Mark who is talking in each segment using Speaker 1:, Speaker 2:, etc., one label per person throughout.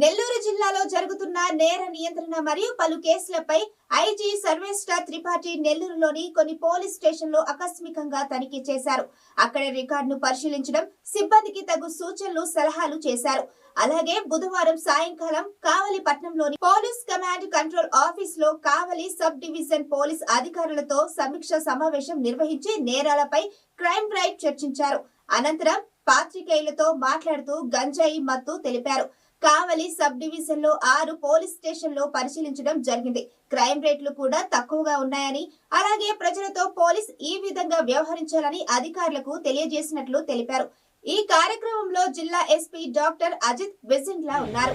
Speaker 1: నెల్లూరు జిల్లాలో జరుగుతున్న నేర నియంత్రణ మరియు పలు కేసులపై ఐజీ సర్వేస్టార్ త్రిపాఠి నెల్లూరులోని కొన్ని పోలీస్ స్టేషన్లో ఆకస్మికంగా తనిఖీ చేశారు. అక్కడ రికార్డును పరిశీలించడం సిబ్బందికి తగు సూచనలు సలహాలు చేశారు. అలాగే బుధవారం సాయంకాలం కావలి పట్నంలోని పోలీస్ కమాండ్ కంట్రోల్ ఆఫీస్లో కావలి సబ్ డివిజన్ పోలీస్ అధికారులతో సమీక్ష సమావేశం నిర్వహించి నేరాలపై క్రైమ్ డ్రైవ్ చర్చించారు. అనంతరం పాత్రికేయులతో మాట్లాడుతూ గంజాయి మత్తు తెలిపారు. కావలి సబ్ డివిజన్లో ఆరు పోలీస్ స్టేషన్లో పరిశీలించడం జరిగింది. క్రైమ్ రేట్లు కూడా తక్కువగా ఉన్నాయని అలాగే ప్రజలతో పోలీస్ ఈ విధంగా వ్యవహరించాలని అధికారులకు తెలియజేసినట్లు తెలిపారు. ఈ కార్యక్రమంలో జిల్లా ఎస్పీ డాక్టర్ అజిత్ వెజిండ్లా ఉన్నారు.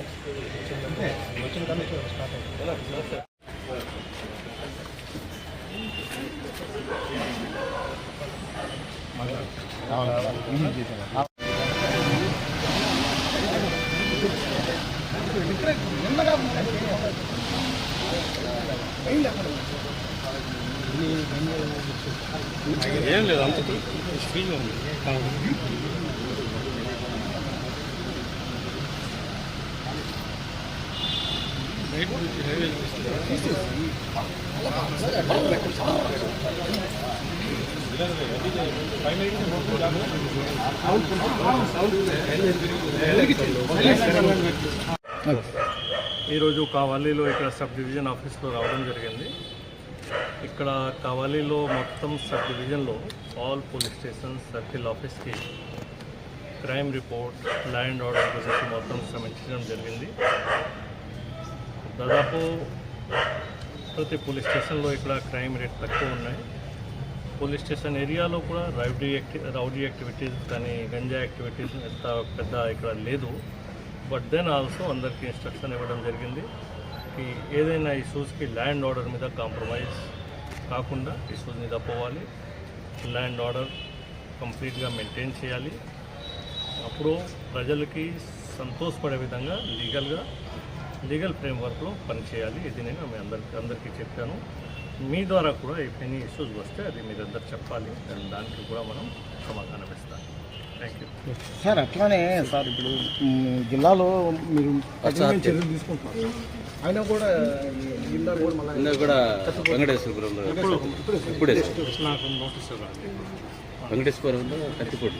Speaker 2: ఏం లేదు అంత ఫ్రీగా ఉంది బయట ఈరోజు కావలిలో ఇక్కడ సబ్ డివిజన్ ఆఫీస్లో రావడం జరిగింది. ఇక్కడ కావలిలో మొత్తం సబ్ డివిజన్లో ఆల్ పోలీస్ స్టేషన్ సర్కిల్ ఆఫీస్కి crime report law and order గురించి మొత్తం సమీక్షించడం జరిగింది. దాదాపు ప్రతి పోలీస్ స్టేషన్లో ఇక్కడ క్రైమ్ రేట్ తక్కువ ఉన్నాయి. పోలీస్ స్టేషన్ ఏరియాలో కూడా రౌడీ యాక్టి రౌడీ యాక్టివిటీస్ కానీ గంజా యాక్టివిటీస్ ఎంత పెద్ద ఇక్కడ లేదు. బట్ దెన్ ఆల్సో అందరికీ ఇన్స్ట్రక్షన్ ఇవ్వడం జరిగింది ఈ ఏదైనా ఇష్యూస్కి ల్యాండ్ ఆర్డర్ మీద కాంప్రమైజ్ కాకుండా ఇష్యూస్ మీద పోవాలి. ల్యాండ్ ఆర్డర్ కంప్లీట్గా మెయింటైన్ చేయాలి. అప్పుడు ప్రజలకి సంతోషపడే విధంగా లీగల్గా లీగల్ ఫ్రేమ్వర్క్లో పనిచేయాలి. ఇది నేను మీ అందరికి అందరికీ చెప్పాను. మీ ద్వారా కూడా ఇఫ్ ఎనీ ఇష్యూస్ వస్తే అది మీరందరూ చెప్పాలి. దాని దానికి కూడా మనం సమాధానం ఇస్తాం. Thank you.
Speaker 3: సార్ అట్లానే సార్ ఇప్పుడు జిల్లాలో మీరు చర్యలు తీసుకుంటున్నారు. సార్. అయినా కూడా జిల్లా కూడా
Speaker 4: కూడా వెంకటేశ్వరపురంలో ఇప్పుడే
Speaker 2: నాకు నోటీస్ ఇవ్వండి
Speaker 4: వెంకటేశ్వరంలో కత్తిపోటు